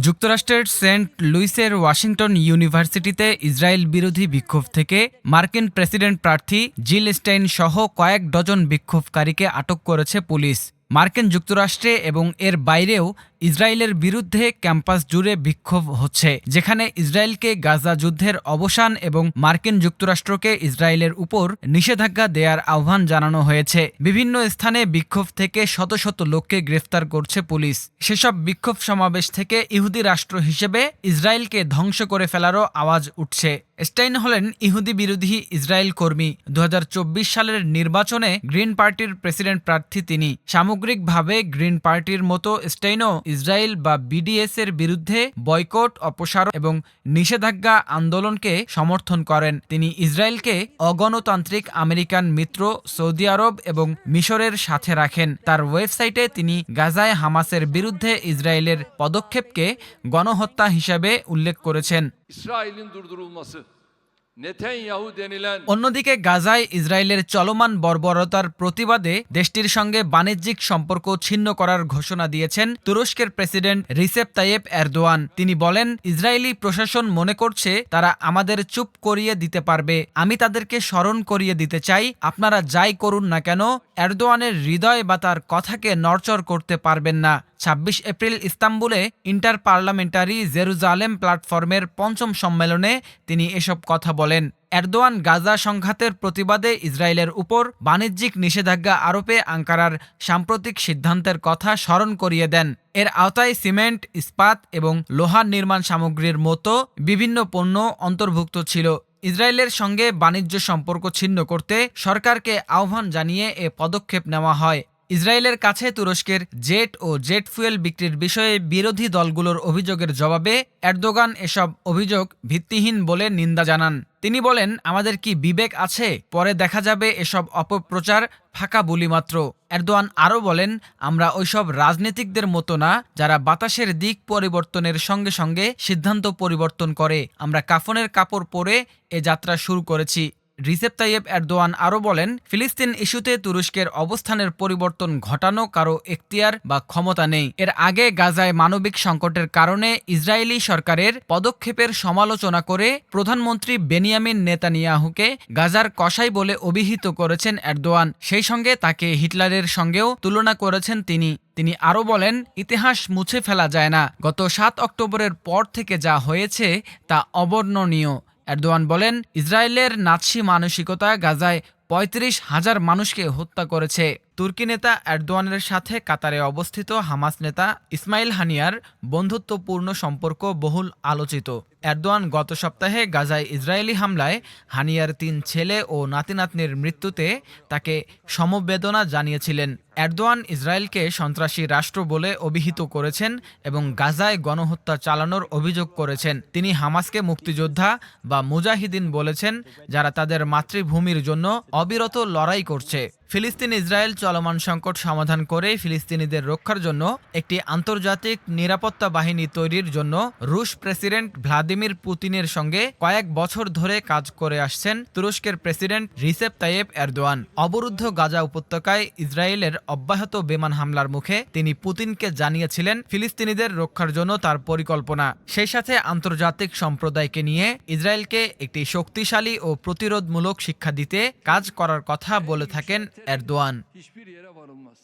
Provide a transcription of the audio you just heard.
যুক্তরাষ্ট্রের সেন্ট লুইসের ওয়াশিংটন ইউনিভার্সিটিতে ইসরায়েল বিরোধী বিক্ষোভ থেকে মার্কিন প্রেসিডেন্ট প্রার্থী জিল স্টাইন সহ কয়েক ডজন বিক্ষোভকারীকে আটক করেছে পুলিশ। মার্কিন যুক্তরাষ্ট্রে এবং এর বাইরেও ইসরায়েলের বিরুদ্ধে ক্যাম্পাস জুড়ে বিক্ষোভ হচ্ছে, যেখানে ইসরায়েলকে গাজা যুদ্ধের অবসান এবং মার্কিন যুক্তরাষ্ট্রকে ইসরায়েলের উপর নিষেধাজ্ঞা দেয়ার আহ্বান জানানো হয়েছে। বিভিন্ন স্থানে বিক্ষোভ থেকে শত শত লোককে গ্রেফতার করছে পুলিশ। সেসব বিক্ষোভ সমাবেশ থেকে ইহুদি রাষ্ট্র হিসেবে ইসরায়েলকে ধ্বংস করে ফেলারও আওয়াজ উঠছে। স্টাইন হলেন ইহুদি বিরোধী ইসরায়েল কর্মী। দু হাজার চব্বিশ সালের নির্বাচনে গ্রিন পার্টির প্রেসিডেন্ট প্রার্থী তিনি। সামগ্রিকভাবে গ্রিন পার্টির মতো স্টেইনও ইসরায়েল বা বিডিএস এর বিরুদ্ধে বয়কট, অপসারণ এবং নিষেধাজ্ঞা আন্দোলনকে সমর্থন করেন। তিনি ইসরায়েলকে অগণতান্ত্রিক আমেরিকান মিত্র, সৌদি আরব এবং মিশরের সাথে রাখেন। তার ওয়েবসাইটে তিনি গাজায় হামাসের বিরুদ্ধে ইসরায়েলের পদক্ষেপকে গণহত্যা হিসাবে উল্লেখ করেছেন। অন্যদিকে গাজায় ইসরায়েলের চলমান বর্বরতার প্রতিবাদে দেশটির সঙ্গে বাণিজ্যিক সম্পর্ক ছিন্ন করার ঘোষণা দিয়েছেন তুরস্কের প্রেসিডেন্ট রিসেপ তাইয়েব এরদোয়ান। তিনি বলেন, ইসরায়েলি প্রশাসন মনে করছে তারা আমাদের চুপ করিয়ে দিতে পারবে। আমি তাদেরকে স্মরণ করিয়ে দিতে চাই, আপনারা যাই করুন না কেন, এরদোয়ানের হৃদয় বা তার কথাকে নড়চড় করতে পারবেন না। ছাব্বিশ এপ্রিল ইস্তাম্বুলে ইন্টার পার্লামেন্টারি জেরুজালেম প্ল্যাটফর্মের পঞ্চম সম্মেলনে তিনি এসব কথা বলেন। এরদোয়ান গাজা সংঘাতের প্রতিবাদে ইসরায়েলের উপর বাণিজ্যিক নিষেধাজ্ঞা আরোপে আঙ্কারার সাম্প্রতিক সিদ্ধান্তের কথা স্মরণ করিয়ে দেন। এর আওতায় সিমেন্ট, ইস্পাত এবং লোহার নির্মাণ সামগ্রীর মতো বিভিন্ন পণ্য অন্তর্ভুক্ত ছিল। ইসরায়েলের সঙ্গে বাণিজ্য সম্পর্ক ছিন্ন করতে সরকারকে আহ্বান জানিয়ে এ পদক্ষেপ নেওয়া হয়। ইসরায়েলের কাছে তুরস্কের জেট ও জেট ফুয়েল বিক্রির বিষয়ে বিরোধী দলগুলোর অভিযোগের জবাবে এরদোগান এসব অভিযোগ ভিত্তিহীন বলে নিন্দা জানান। তিনি বলেন, আমাদের কি বিবেক আছে? পরে দেখা যাবে এসব অপপ্রচার ফাঁকা বুলি মাত্র। এরদোয়ান আরও বলেন, আমরা ওইসব রাজনীতিকদের মতো না, যারা বাতাসের দিক পরিবর্তনের সঙ্গে সঙ্গে সিদ্ধান্ত পরিবর্তন করে। আমরা কাফনের কাপড় পরে এ যাত্রা শুরু করেছি। রিসেপ তাইয়েব এরদোয়ান আরও বলেন, ফিলিস্তিন ইস্যুতে তুরস্কের অবস্থানের পরিবর্তন ঘটানো কারও এখতিয়ার বা ক্ষমতা নেই। এর আগে গাজায় মানবিক সংকটের কারণে ইসরায়েলি সরকারের পদক্ষেপের সমালোচনা করে প্রধানমন্ত্রী বেনিয়ামিন নেতানিয়াহুকে গাজার কসাই বলে অভিহিত করেছেন এরদোয়ান। সেই সঙ্গে তাকে হিটলারের সঙ্গেও তুলনা করেছেন তিনি। তিনি আরও বলেন, ইতিহাস মুছে ফেলা যায় না। গত সাত অক্টোবরের পর থেকে যা হয়েছে তা অবর্ণনীয়। এরদোয়ান বলেন ইসরায়েলের নাৎসি মানসিকতা গাজায় পঁয়ত্রিশ হাজার মানুষকে হত্যা করেছে। তুর্কি নেতা এরদোয়ানের সাথে কাতারে অবস্থিত হামাস নেতা ইসমাইল হানিয়ার বন্ধুত্বপূর্ণ সম্পর্ক বহুল আলোচিত। এরদোয়ান গত সপ্তাহে গাজায় ইসরায়েলি হামলায় হানিয়ার তিন ছেলে ও নাতিনাতনির মৃত্যুতে তাকে সমবেদনা জানিয়েছিলেন। এরদোয়ান ইসরায়েলকে সন্ত্রাসী রাষ্ট্র বলে অভিহিত করেছেন এবং গাজায় গণহত্যা চালানোর অভিযোগ করেছেন। তিনি হামাসকে মুক্তিযোদ্ধা বা মুজাহিদিন বলেছেন, যারা তাদের মাতৃভূমির জন্য অবিরত লড়াই করছে। ফিলিস্তিন ইসরায়েল চলমান সংকট সমাধান করে ফিলিস্তিনিদের রক্ষার জন্য একটি আন্তর্জাতিক নিরাপত্তা বাহিনী তৈরির জন্য রুশ প্রেসিডেন্ট ভ্লাদিমির পুতিনের সঙ্গে কয়েক বছর ধরে কাজ করে আসছেন তুরস্কের প্রেসিডেন্ট রিসেপ তাইয়েব এরদোয়ান। অবরুদ্ধ গাজা উপত্যকায় ইসরায়েলের অব্যাহত বিমান হামলার মুখে তিনি পুতিনকে জানিয়েছিলেন ফিলিস্তিনিদের রক্ষার জন্য তার পরিকল্পনা। সেই সাথে আন্তর্জাতিক সম্প্রদায়কে নিয়ে ইসরায়েলকে একটি শক্তিশালী ও প্রতিরোধমূলক শিক্ষা দিতে কাজ করার কথা বলে থাকেন Erdoğan. Hiçbir yere varılmaz.